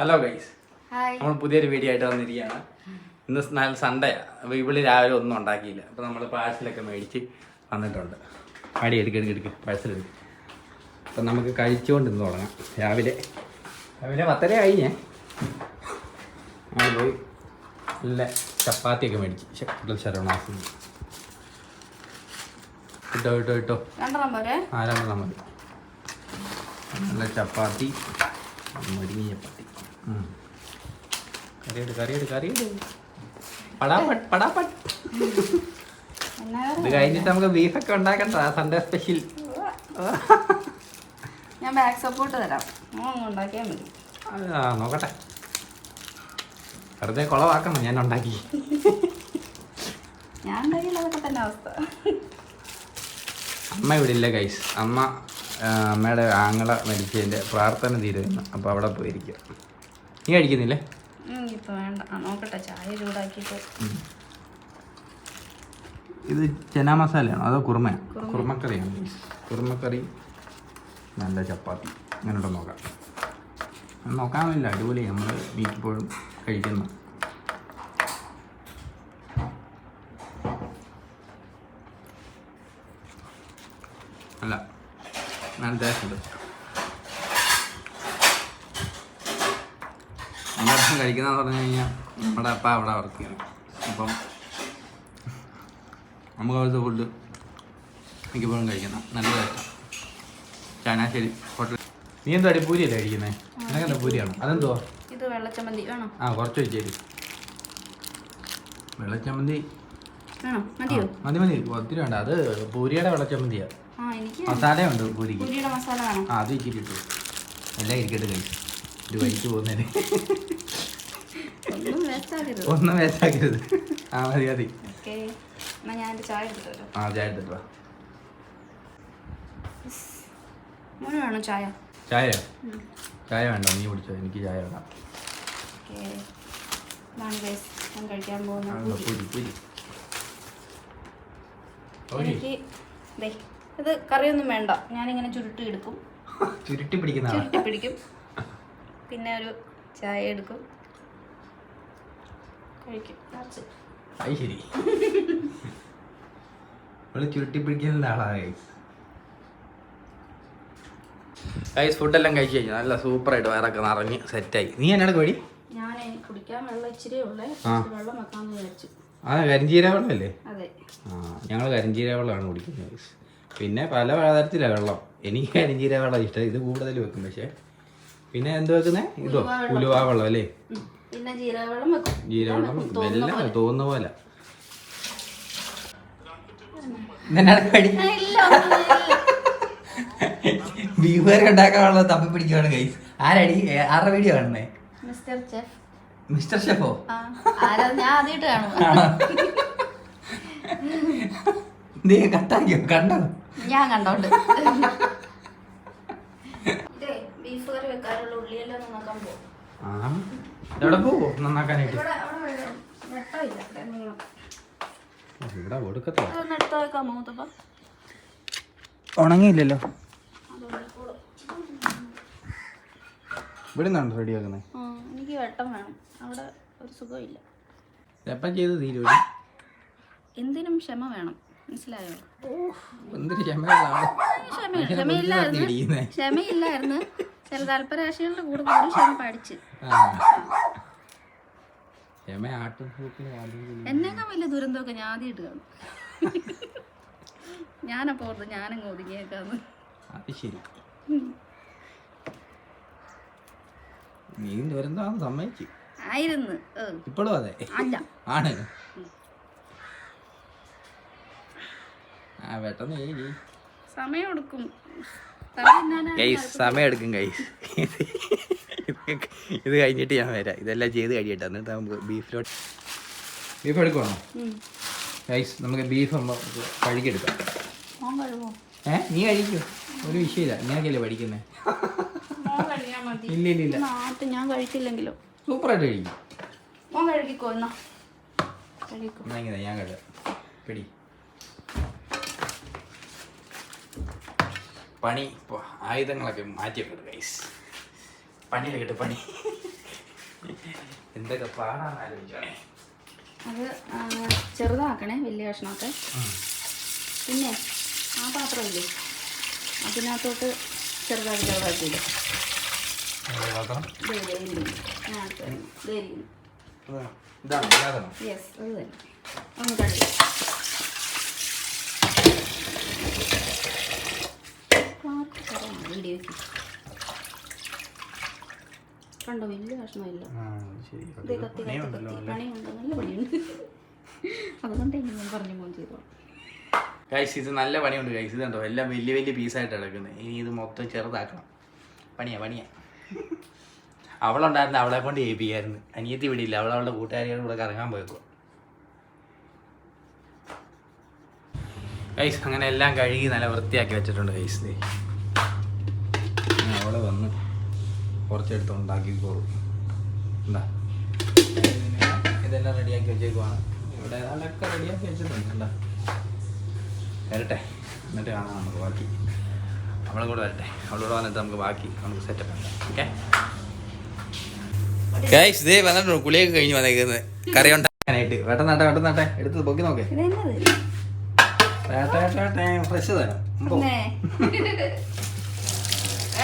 Hello guys നമ്മൾ പുതിയൊരു video ആയിട്ട് വന്നിരിക്കുകയാണ്. ഇന്ന് നല്ല സൺഡേ അപ്പോൾ ഇവിടെ രാവിലെ ഒന്നും ഉണ്ടാക്കിയില്ല. അപ്പോൾ നമ്മൾ പാഴ്സലൊക്കെ മേടിച്ച് വന്നിട്ടുണ്ട്. അടി എടുക്ക് എടുക്ക് എടുക്ക്. പാഴ്സൽ എടുക്ക്. അപ്പം നമുക്ക് കഴിച്ചുകൊണ്ട് ഇന്ന് തുടങ്ങാം. രാവിലെ. രാവിലെ പത്തര കഴിഞ്ഞേ അങ്ങനെ പോയി നല്ല ചപ്പാത്തിയൊക്കെ മേടിച്ച്. ശക്തി കിട്ടോ ഇട്ടോ ഇട്ടോ ആ രണ്ടെണ്ണം മതി. നല്ല ചപ്പാത്തി മുരിങ്ങി ചപ്പാത്തി. കറിയെട് കറിയെട് കറിയെട് ഇത് കഴിഞ്ഞിട്ട് നമുക്ക് ബീഫൊക്കെ ഉണ്ടാക്കണ്ട സൺഡേ സ്പെഷ്യൽ ഞാൻ ബാക്ക് സപ്പോർട്ട് തരാം. മോൻ ഉണ്ടാക്കിയാൽ മതി. ആ നോക്കട്ടെ. വെറുതെ കുളവാക്കണം ഞാൻ ഉണ്ടാക്കി. ഞാൻ ഉണ്ടാക്കിയില്ല അതൊക്കെ തന്നെ അവസ്ഥ. അമ്മ ഇവിടെ ഇല്ല ഗൈസ് അമ്മ അമ്മയുടെ ആങ്ങള മരിച്ചതിന്റെ പ്രാർത്ഥന തീരുന്നു. അപ്പോൾ അവിടെ പോയിരിക്കുക. നീ കഴിക്കുന്നില്ലേ? ഉം, ഇപ്പൊ വേണ്ട. നോക്കട്ടെ ചായ ഇത് ചന മസാലയാണ്? അതോ കുറുമയാണ് കുറുമ. കുറുമക്കറിയാണ്. കുറുമക്കറി നല്ല ചപ്പാത്തി. അങ്ങനെയുള്ള നോക്കാം. നോക്കാമില്ല അടിപൊളി. നമ്മൾ വീട്ടിപ്പോഴും കഴിക്കുന്നു. അല്ല നല്ല ടേസ്റ്റ് നമ്മളെപ്പം കഴിക്കുന്നതെന്ന് പറഞ്ഞു കഴിഞ്ഞാൽ നമ്മുടെ അപ്പ അവിടെ വർക്ക് ചെയ്യണം. അപ്പം നമുക്ക് അവിടുത്തെ ഫുഡ് മിക്കപ്പോഴും കഴിക്കണം. നല്ല ടേസ്റ്റാണ് ചാനാശ്ശേരി ഹോട്ടൽ നീ എന്താ അടി പൂരിയല്ലേ കഴിക്കുന്നേ നിനക്കെന്താ പൂരിയാണോ? അതെന്തോ? ഇത് വെള്ളച്ചമ്മന്തി. വേണോ? ആ കുറച്ച് വെച്ചേരി. വെള്ളച്ചമ്മന്തി? മതി മതി. ഒത്തിരി വേണ്ട. അത് പൂരിയുടെ വെള്ളച്ചമ്മന്തിയാ. ആ എനിക്ക് മസാലയുണ്ട് പൂരിക്ക്. ആ അത് ഇച്ചിരി ഇട്ടു. എല്ലാം ഇരിക്കട്ടെ കഴിച്ചു വൈകിട്ട് പോകുന്നതിന്. ഒന്നും വേസ്റ്റാക്കരുത്. ആ മതി മതി. ആ ചായ എടുത്തിട്ട് വാ. ചായ? ചായ ചായ വേണ്ട നീ കുടിച്ചോ. എനിക്ക് ചായ വേണ്ട. കഴിക്കാൻ പോകുന്ന എനിക്ക് ഇത് കറിയൊന്നും വേണ്ട. ഞാനിങ്ങനെ ചുരുട്ടി എടുക്കും. ചുരുട്ടി പിടിക്കുന്ന. ചുരുട്ടി പിടിക്കും. പിന്നെ ഒരു ചായ എടുക്കും. കഴിക്കും. That's it. അത് ശരി. അവൾ ചുരുട്ടി പിടിക്കുന്ന ആളാ ഗൈസ് ഗൈസ് ഫുഡെല്ലാം കഴിച്ചു കഴിഞ്ഞു. നല്ല സൂപ്പർ ആയിട്ട് വയറൊക്കെ നിറഞ്ഞ് സെറ്റായി. നീ എന്നാണ് പേടി ഞാൻ കുടിക്കാൻ വെള്ളം ഇച്ചിരി ഉള്ളേ. വെള്ളം വെക്കാമെന്ന് വിചാരിച്ചു. ആ കരിഞ്ചീര വെള്ളമല്ലേ അതെ. ആ ഞങ്ങൾ കരിഞ്ചീര വെള്ളമാണ് കുടിക്കുന്നത് പിന്നെ പല തരത്തിലാണ് വെള്ളം. എനിക്ക് കരിഞ്ചീര വെള്ളം ഇഷ്ടം. ഇത് കൂടുതൽ വെക്കും പക്ഷേ പിന്നെ എന്ത് വെക്കുന്നേ? ഇതോ ഉലുവ വെള്ളം. അല്ലേ. പിന്നെ ജീരക വെള്ളം വെക്കും. തോന്നുന്ന പോലെ. തോന്നുന്ന വെള്ളം ഉണ്ടാക്കാനുള്ള തപ്പി പിടിക്കുകയാണ് ഗൈസ് ആരടി? ആരുടെ വീഡിയോ കാണുന്നേ? Mister chef. മിസ്റ്റർ ഷെഫോ ആ ആരാ? ഞാൻ ആദ്യമായിട്ട് കാണും നീ കട്ടാക്കിയോ? കണ്ടോ? ഞാൻ കണ്ടോണ്ട് ഇതേ ബീഫ് കറി വെക്കാനുള്ള ഉള്ളിയെല്ലാം നന്നാക്കാൻ പോകും ആ എവിടെ പോവോ? നന്നാക്കാനായിട്ട്? ഇവിടെ ഉണങ്ങിയില്ലല്ലോ. ഇവിടെ നിന്നാണ് റെഡി ആക്കുന്നത് ആ എനിക്ക് വെട്ടം വേണം. അവിടെ ഒരു സുഖമില്ല. എപ്പം ചെയ്ത് തീരുവടി എന്തിനും ക്ഷമ വേണം. മനസ്സിലായോ? ക്ഷമയില്ലായിരുന്നു. ക്ഷമയില്ലായിരുന്നു. ചില താല്പര്യാശികളുടെ കൂടെ കൂടി ക്ഷമ പഠിച്ച്. എന്നേക്കാൾ വലിയ ദുരന്തമൊക്കെ ഞാൻ ആദ്യമായിട്ട് കാണും. ഞാനപ്പോ ഓർത്ത് ഞാനങ്ങ് ഒതുങ്ങിയേക്കാന്ന്. അത് ശരി. നീ ദുരന്തമാണെന്ന് സമ്മതിച്ചു. ആയിരുന്നു. ഇപ്പോഴും അതെ. അല്ല. ആണ്. ആ പെട്ടെന്ന്. സമയം എടുക്കും. ഗൈസ് സമയം എടുക്കും ഗൈസ് ഇത് കഴിഞ്ഞിട്ട് ഞാൻ വരാം. ഇതെല്ലാം ചെയ്ത് കഴിയട്ടെ എന്നിട്ട് നമുക്ക് ബീഫിലോട്ട് ബീഫ് എടുക്കുവാണോ. ഗൈസ് നമുക്ക് ബീഫ് കഴുകിയെടുക്കാം. ഏ? നീ കഴിക്കൂ. ഒരു വിഷയമില്ല. ഞാനൊക്കെയല്ലേ പഠിക്കുന്നേ? ഇല്ല ഇല്ല ഇല്ല. ഞാൻ കഴിച്ചില്ലെങ്കിലോ. സൂപ്പറായിട്ട് കഴിക്കും. എന്നാ ഞാൻ കഴുകാം. പിടി. പണി ഇപ്പോൾ ആയുധങ്ങളൊക്കെ മാറ്റിയൊക്കെ ഗൈസ് പണിയിലെക്കിട്ട് പണി. എന്തൊക്കെ പാടാന്ന് ആലോചിക്കണേ അത് ചെറുതാക്കണേ വലിയ കഷ്ണമൊക്കെ. പിന്നെ ആ പാത്രമില്ലേ? അതിനകത്തോട്ട് ചെറുതാക്കി ചെറുതാക്കി ഇടും യെസ് അത് തന്നെ. ഒന്ന് കഴുകി. വീഡിയോയ്ക്ക് കണ്ടോ? വലിയ കഷ്ണമില്ല ഇതേ കത്തി കത്തി കത്തി. പണിയുണ്ട്. നല്ല പണിയുണ്ട്. അതുകൊണ്ട് ഞാൻ പറഞ്ഞു പോകാൻ ചെയ്തോളാം. ഗൈസ് ഇത് നല്ല പണിയുണ്ട് ഗൈസ് ഇത് കണ്ടോ? എല്ലാം വലിയ വലിയ പീസായിട്ട് കിടക്കുന്നത് ഇനി ഇത് മൊത്തം ചെറുതാക്കണം. പണിയാ പണിയാ. അവളുണ്ടായിരുന്നു അവളെ കൊണ്ട് ഏൽപ്പിക്കായിരുന്നു അനിയത്തി വിടിയില്ല അവൾ അവളുടെ കൂട്ടുകാരികളുടെ കൂടെ കറങ്ങാൻ പോയേക്കോ ഗൈസ് അങ്ങനെ എല്ലാം കഴുകി നല്ല വൃത്തിയാക്കി വെച്ചിട്ടുണ്ട് ഗൈസ് അവൾ കുറച്ചെടുത്ത് ഉണ്ടാക്കിക്കോളൂ. എന്താ? ഇതെല്ലാം റെഡിയാക്കി വെച്ചേക്കുവാണ്. ഇവിടെ ഏതാണ്ടൊക്കെ റെഡിയാക്കി വെച്ചിട്ടുണ്ട് എന്താ വരട്ടെ. എന്നിട്ട് കാണാം നമുക്ക് ബാക്കി. അവളും കൂടെ വരട്ടെ. അവളോട് വന്നിട്ട് നമുക്ക് ബാക്കി നമുക്ക് സെറ്റപ്പ് ഉണ്ട് ഓക്കെ ഗൈസ് ഇതേ വന്നിട്ടുണ്ട്. കുളിയൊക്കെ കഴിഞ്ഞ് വന്നേക്കുന്നത് കറി ഉണ്ടാക്കാനായിട്ട് വെട്ടനാട്ടെ വെട്ടനാട്ടെ എടുത്ത് പൊക്കി നോക്കേ. ഇതെന്നത്? ഫ്രഷ് തരാം.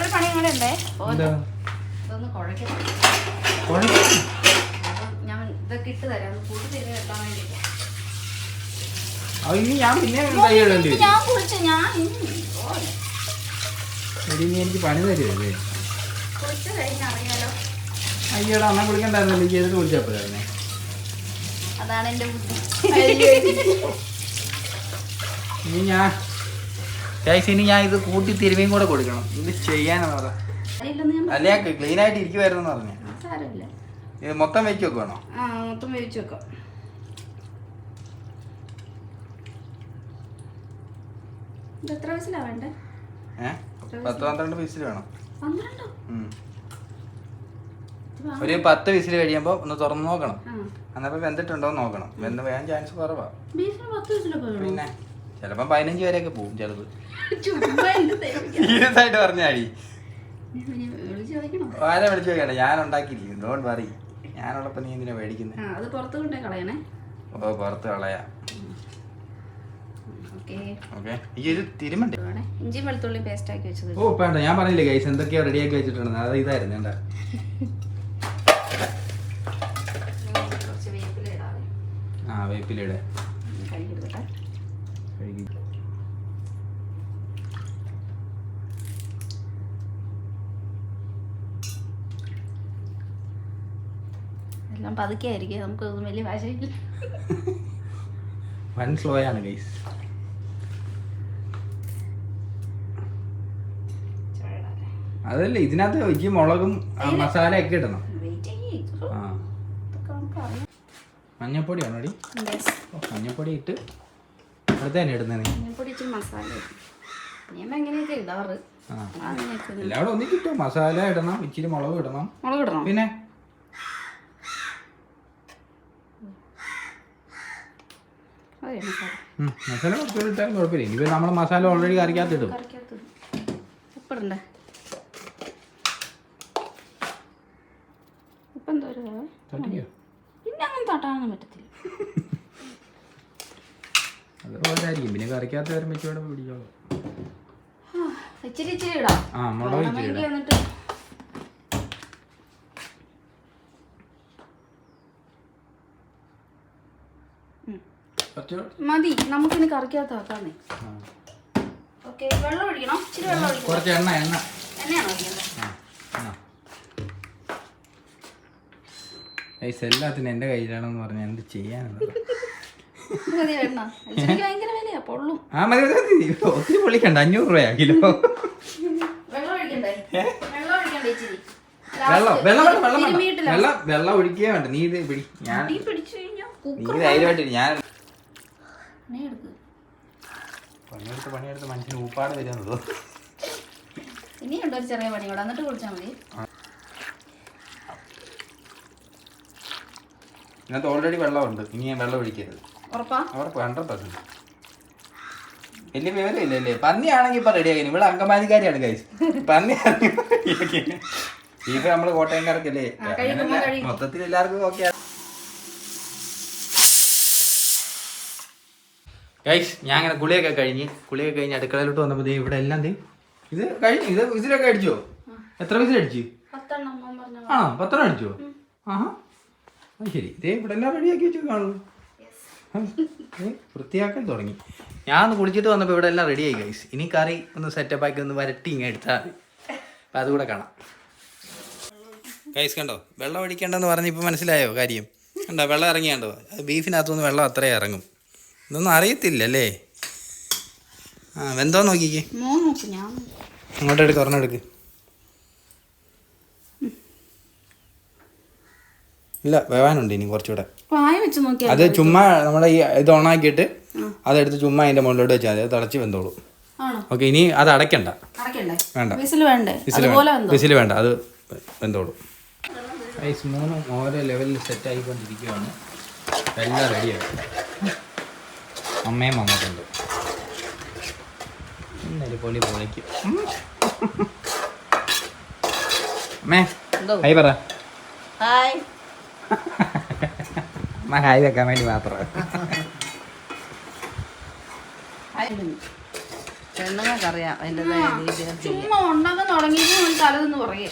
വേറൊരു പണിയും കൂടെ ഉണ്ടേ? ഇതൊന്ന് കുഴപ്പം. ഞാൻ ഇതൊക്കെ ഇട്ട് തരാം. കൂട്ടി തിരികെ വെക്കാൻ വേണ്ടിയിട്ട്. ഇനി ഞാൻ പിന്നെ കൈ ഇടേണ്ടി വരും. ഞാൻ കുളിച്ചു ഞാൻ എടി, നീ എനിക്ക് പണി തരുമല്ലേ കുളിച്ച് കഴിഞ്ഞ് അറിയാലോ അയ്യടാ അന്നാ കുളിക്കണ്ടായിരുന്നല്ലോ എനിക്ക് ചെയ്തിട്ട് കുളിച്ചപ്പോഴായിരുന്നേ അതാണ് എന്റെ ബുദ്ധി. ഇനി ഞാൻ ഗൈസ് ഇനി ഞാൻ ഇത് കൂട്ടി തിരുമ്മിയും കൂടെ കൊടുക്കണം. ഇത് ചെയ്യാനാ പറ അറിയില്ലെന്ന് ഞാൻ അല്ലേ ക്ലീൻ ആയിട്ട് ഇരിക്കുമായിരുന്നു പറഞ്ഞു. ഇത് മൊത്തം വെച്ച് വെക്കുവാണോ? മൊത്തം വെച്ച് വെക്കാം. ഇത് എത്ര വയസ്സിലാ വേണ്ടേ? ഏഹ് പത്ത് പന്ത്രണ്ട് വിസിൽ വേണം. ഒരു പത്ത് വിസിൽ കഴിയുമ്പോൾ ഒന്ന് തുറന്നു നോക്കണം. അന്നപ്പോ വെന്തിട്ടുണ്ടോ നോക്കണം. വെന്ത് വേഗം ചാൻസ് കുറവാ. പിന്നെ? ചിലപ്പം പതിനഞ്ച് വരെയൊക്കെ പോവും ചിലത്. സീരിയസ് ആയിട്ട് പറഞ്ഞാടി ആരെ വിളിച്ചു നോക്കണ്ട ഞാൻ ഉണ്ടാക്കിയില്ലേ ഡോണ്ട് വറി ഞാനുള്ളപ്പോൾ നീ എന്തിനാ മേടിക്കുന്നത് അത് പുറത്ത് കൊണ്ടേ കളയണേ. ഓ പുറത്ത് കളയാ. പേസ്റ്റ് ആക്കി വെച്ചത്. ഓ വേണ്ട. ഞാൻ പറഞ്ഞില്ലേ ഗൈസ് എന്തൊക്കെയാ റെഡി ആക്കി വെച്ചിട്ടുണ്ട്. അത് ഇതായിരുന്നു എന്താ ആ വേപ്പിലയുടെ കഴുകിയെടുക്കട്ടെ കഴുകി എല്ലാം പതുക്കെ ആയിരിക്കും. നമുക്ക് ഒന്നും വലിയ ഭാഷയില്ല. വൻ സ്ലോ ആണ് ഗൈസ് അതല്ല ഇതിനകത്ത് ഈ മുളകും മസാല ഒക്കെ ഇടണം. മഞ്ഞപ്പൊടി ആണോ അടി മഞ്ഞപ്പൊടി ഇട്ട് അടുത്ത് തന്നെ ഇടുന്നത് മഞ്ഞപ്പൊടി ഇച്ചിരി മസാല ഇടും. ഞാൻ എങ്ങനെയൊക്കെ ഇടാറ്. ആ. അങ്ങനെയൊക്കെ ഒന്ന് എല്ലാം കൂടെ മസാല ഇടണം ഇച്ചിരി മുളക് ഇടണം. മുളക് ഇടണം. പിന്നെ? മസാല. ഇട്ടാലും കുഴപ്പമില്ല. ഇനിയിപ്പോൾ നമ്മൾ മസാല ഓൾറെഡി കറിക്കകത്ത് ഇടും കറിക്കകത്ത് ഉപ്പിടണ്ടേ? ഉപ്പ് എന്തോ ഒരു കുറവ്? തട്ടിക്കോ? പിന്നെ അങ്ങനെ തട്ടാനൊന്നും പറ്റത്തില്ല. അത് ഓരോരായിരിക്കും പിന്നെ കറിക്കകത്ത് വരുമ്പോൾ ഇച്ചിരി പിടിച്ചോളൂ. ഇച്ചിരി ഇച്ചിരി ഇടാം. ആ മുളക് ഇച്ചിരി ഇടാം. മതി നമുക്കിനി കറിക്കകത്ത് ആക്കാന്നേ. ഓക്കെ വെള്ളം ഒഴിക്കണം. ഇച്ചിരി വെള്ളം ഒഴിക്കണം. കുറച്ച് എണ്ണ എണ്ണ. എണ്ണയാണോ ഒഴിക്കേണ്ടത്. എല്ലാത്തിനും എന്റെ കയ്യിലാണെന്ന് പറഞ്ഞ എന്ത് ചെയ്യാനാണ് ഭയങ്കര വിലയാ പൊള്ളും. ആ മതി മതി മതി. ഒത്തിരി പൊള്ളിക്കണ്ട അഞ്ഞൂറ് രൂപയാ കിലോ. വെള്ളം ഒഴിക്കണ്ടേ? വെള്ളം ഒഴിക്കണ്ടേ ഇച്ചിരി? വെള്ളം വെള്ളം വെള്ളം. വെള്ളം വെള്ളം ഒഴിക്കുക വേണ്ട. നീ ഇത് പിടി. ഞാൻ നീ ധൈര്യമായിട്ട് ഞാൻ എണ്ണ എടുക്ക് പണിയെടുത്ത് പണിയെടുത്ത് മനുഷ്യന് ഊപ്പാട് വരുന്നത് ഇനിയുണ്ട് ഒരു ചെറിയ പണി കൂടെ. എന്നിട്ട് കുളിച്ചാൽ മതി. ഇന്നത്തെ ഓൾറെഡി വെള്ളമുണ്ട്. ഇനി ഞാൻ വെള്ളം ഒഴിക്കരുത്. ഉറപ്പാ? അവർക്ക് ഹൺഡ്രഡ് പെർസെന്റ് വലിയ വിവരമില്ല അല്ലേ പന്നിയാണെങ്കിൽ ഇപ്പൊ റെഡിയാക്കി ഇവിടെ അങ്കമാലിക്കാരിയാണ് കഴിച്ച് പന്നിയാണെങ്കിൽ ഇപ്പൊ നമ്മൾ കോട്ടയംകാർക്കല്ലേ. മൊത്തത്തിൽ എല്ലാവർക്കും ഓക്കെ ഗൈസ് ഞാൻ അങ്ങനെ കുളിയൊക്കെ കഴിഞ്ഞ് കുളിയൊക്കെ കഴിഞ്ഞ് അടുക്കളയിലോട്ട് വന്നപ്പോൾ ദേ ഇവിടെ എല്ലാം ദേ ഇത് കഴിഞ്ഞു ഇത് വിസിലൊക്കെ അടിച്ചോ? എത്ര പറഞ്ഞ ആണോ? പത്തെണ്ണം അടിച്ചോ? ആഹാ. അത് ശരി. ഇതേ ഇവിടെ എല്ലാം റെഡിയാക്കി വെച്ചു കാണുള്ളൂ വൃത്തിയാക്കാൻ തുടങ്ങി. ഞാൻ ഒന്ന് കുളിച്ചിട്ട് വന്നപ്പോൾ ഇവിടെ എല്ലാം റെഡിയായി ഗൈസ് ഇനി കറി ഒന്ന് സെറ്റപ്പ് ആക്കി ഒന്ന് വരട്ടി ഇങ്ങനെ എടുത്താൽ മതി. അപ്പം അതുകൂടെ കാണാം. ഗൈസ് കണ്ടോ? വെള്ളം അടിക്കേണ്ടെന്ന് പറഞ്ഞ് ഇപ്പം മനസ്സിലായോ കാര്യം? കണ്ടോ? വെള്ളം ഇറങ്ങിയാണ്ടോ? ബീഫിനകത്തുനിന്ന് വെള്ളം അത്രയും ഇറങ്ങും. ഇതൊന്നും അറിയത്തില്ല അല്ലേ ആ വെന്തോ നോക്കിക്കേ. അങ്ങോട്ട് എടുക്ക് ഒരെണ്ണം എടുക്ക്. ഇല്ല വേവാനുണ്ട് ഇനി കുറച്ചുകൂടെ. വായ വെച്ച് നോക്കിയാ അത് ചുമ്മാ നമ്മളെ ഈ ഇത് ഓണാക്കിയിട്ട് അതെടുത്ത് ചുമ്മാ അതിന്റെ മുകളിലോട്ട് വെച്ചാൽ മതി. അത് തിളച്ച് വെന്തോളൂ. ഓക്കെ ഇനി അത് അടയ്ക്കണ്ട. അടക്കണ്ടേ വേണ്ട. വിസിൽ വേണ്ടേ? വിസിൽ അത് വെന്തോളൂ. ഐസ് മൂന്നും ഓരോ ലെവലിൽ സെറ്റ് ആയിക്കൊണ്ടിരിക്കുകയാണ് എല്ലാം റെഡിയായി അമ്മയും വന്നിട്ടുണ്ട്. ഇന്നൊരു പൊളി പൊളിക്കും. അമ്മേ ഹൈ പറ. ഹായ്. എന്നാ ഹായ് വെക്കാൻ വേണ്ടി മാത്രം. പെണ്ണുങ്ങൾക്കറിയാം അതിന്റെതായ രീതികൾ ചുമ്മാ ഉണ്ടാക്കാൻ തുടങ്ങിയപ്പോ ഞാൻ തലതെന്ന് പറയേ.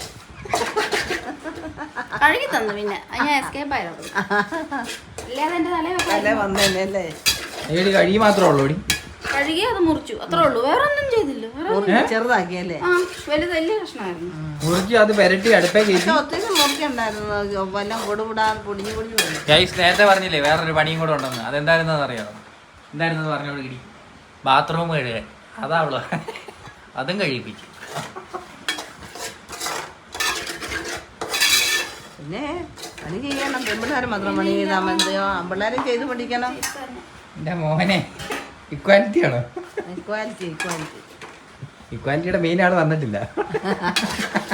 കഴുകി തന്നു പിന്നെ ഞാൻ എസ്കേപ്പ് ആയിരുന്നു അല്ലാതെ എന്റെ തലേ വന്നല്ലേ ഏടി കഴി മാത്രമേ ഉള്ളൂ കഴുകി അത് മുറിച്ചു. അത്രേ ഉള്ളൂ. വേറെ ഒന്നും ചെയ്തില്ല. വേറെ ചെറുതാക്കിയല്ലേ ആ വലുത് വലിയ പ്രശ്നമായിരുന്നു മുറിച്ച് അത് പെരട്ടി അടുപ്പേ കയറ്റി. പക്ഷെ ഒത്തിരി മുറിക്കണ്ടായിരുന്നു. വല്ലതും കൊടുവിടാൻ പൊടിഞ്ഞു പൊടിഞ്ഞു വന്നു ഗൈസ് നേരത്തെ പറഞ്ഞില്ലേ വേറൊരു പണിയും കൂടെ ഉണ്ടെന്ന്. അതെന്തായിരുന്നെന്ന് അറിയാമോ എന്തായിരുന്നെന്ന് പറഞ്ഞോട് കിടി ബാത്റൂം കഴുകാൻ അതാ അവൾ അതും കഴിപ്പിച്ചു പിന്നെ പണി ചെയ്യണം. പെമ്പിള്ളേർ മാത്രം പണി ചെയ്താൽ മതിയോ? ആൺപിള്ളേരും ചെയ്ത് പഠിക്കണം. എന്റെ മോനെ ഇക്വാലിറ്റി ആണോ? ഇക്വാലിറ്റി ഇക്വാലിറ്റി ഇക്വാലിറ്റിയുടെ മെയിൻ ആൾ വന്നിട്ടില്ല.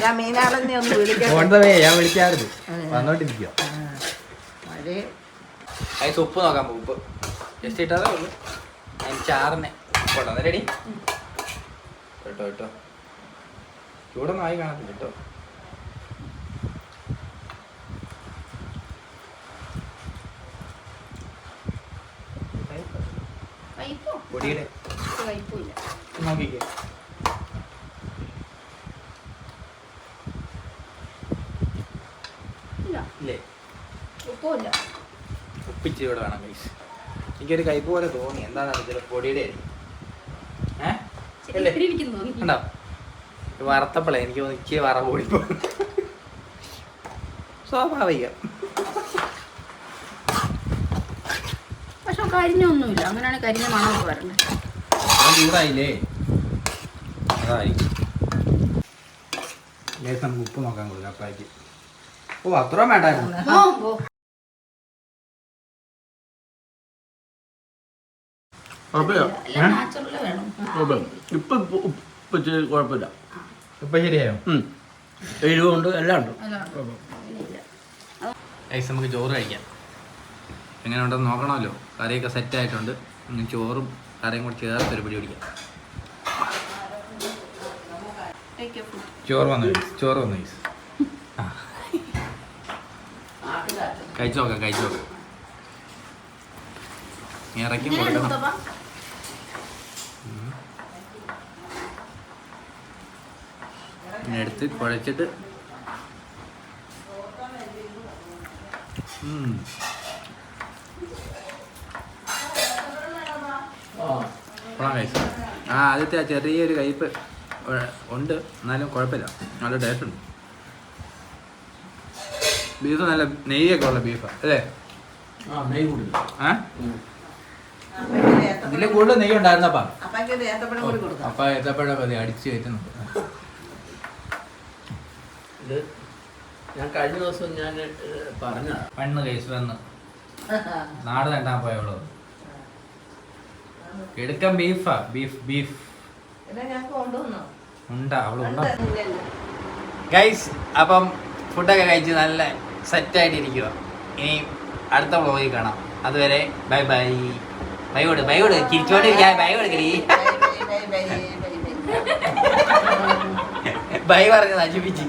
ഞാൻ മീനാളെന്നെ ഒന്ന് വിളിക്കാം ഓൺ ദ വേ ഞാൻ വിളിച്ചായിരുന്നു വന്നോണ്ടിരിക്കുക മഴ അതിന് ഉപ്പ് നോക്കാം പോകും. ഉപ്പ്. ജസ്റ്റ് ഇട്ടതേ ഉള്ളൂ. അതിന് ചാറിനെ ഉപ്പുണ്ടോ റെഡി കേട്ടോ കേട്ടോ. ചൂടൊന്നും ആയി കാണത്തില്ല കേട്ടോ. പൊടിയുടെ? നോക്കിക്കേ. ഇല്ല. ഇല്ലേ? ഉപ്പില്ല ഉപ്പിച്ച് ഇവിടെ വേണം കൈസ് എനിക്കൊരു കയ്പ് പോലെ തോന്നി. എന്താണെന്ന് അറിയത്തില്ല പൊടിയുടെ. ഏ? അല്ലേ എനിക്ക് ഇച്ചിരി വറ കൂടി പോയി. സ്വാഭാവികം. കരിഞ്ഞൊന്നുമില്ല. അങ്ങനെയാണ് കരിഞ്ഞ മണമൊക്കെ വരണ്ടേ ഞാൻ ചൂടായില്ലേ? അതായിരിക്കും. ലേസ് നമുക്ക് ഉപ്പ് നോക്കാൻ കൊടുക്കാം അപ്പായ്ക്ക് ഓ അത്ര വേണ്ടായിരുന്നു. ഇപ്പൊ. കുഴപ്പമില്ല. ഇപ്പം ശരിയായോ? ഉം. എരിവുണ്ട് എല്ലാം ഉണ്ട്. നമുക്ക് ചോറ് കഴിക്കാം. എങ്ങനെ ഉണ്ടെന്ന് നോക്കണമല്ലോ. കറിയൊക്കെ സെറ്റ് ആയിട്ടുണ്ട്. ഇനി ചോറും കറിയും കൂടി ചേർത്ത് ഒരു പിടി പിടിക്കാം ചോറ് വന്നു. ചോറ് വന്നു. ആ. കഴിച്ചു നോക്കാം കഴിച്ചു നോക്കാം. ഇറക്കി കൊടുക്കണം? എടുത്ത് കുഴച്ചിട്ട്. കൊള്ളാം ആ ആദ്യത്തെ ആ ചെറിയൊരു കയ്പ്പ്. ഉണ്ട്. എന്നാലും കുഴപ്പമില്ല. നല്ല ടേസ്റ്റ് ഉണ്ട്. ബീഫ് നല്ല നെയ്യൊക്കെ ഉള്ള ബീഫാണ് അല്ലേ? ഇതിൽ കൂടുതൽ നെയ്യ് ഉണ്ടായിരുന്നപ്പാ. അപ്പൊക്കെ ഏത്തപ്പഴം കൂടി കൊടുക്കാം. അപ്പ ഏത്തപ്പഴമൊക്കെ അത് അടിച്ച് കയറ്റുന്നുണ്ട്. ഇത് ഞാൻ കഴിഞ്ഞ ദിവസം ഞാൻ പറഞ്ഞ പെണ്ണ് കേസ് വന്ന് നാട് തണ്ടാൻ പോയവളോ. എടുക്കാൻ ബീഫാ ബീഫ് ബീഫ്. ഉണ്ടാ? അവൾ ഉണ്ടാ. ഗൈസ് അപ്പം ഫുഡൊക്കെ കഴിച്ച് നല്ല സെറ്റായിട്ട് ഇരിക്കുക ഇനി അടുത്ത വ്ളോഗിൽ കാണാം. അതുവരെ ബൈ ബൈ ബൈ കൊടു ബൈ കൊടു. ചിരിച്ചോണ്ടിരിക്കാൻ ബൈ കൊടുക്കടി ബൈ, പറഞ്ഞ് നശിപ്പിച്ച്.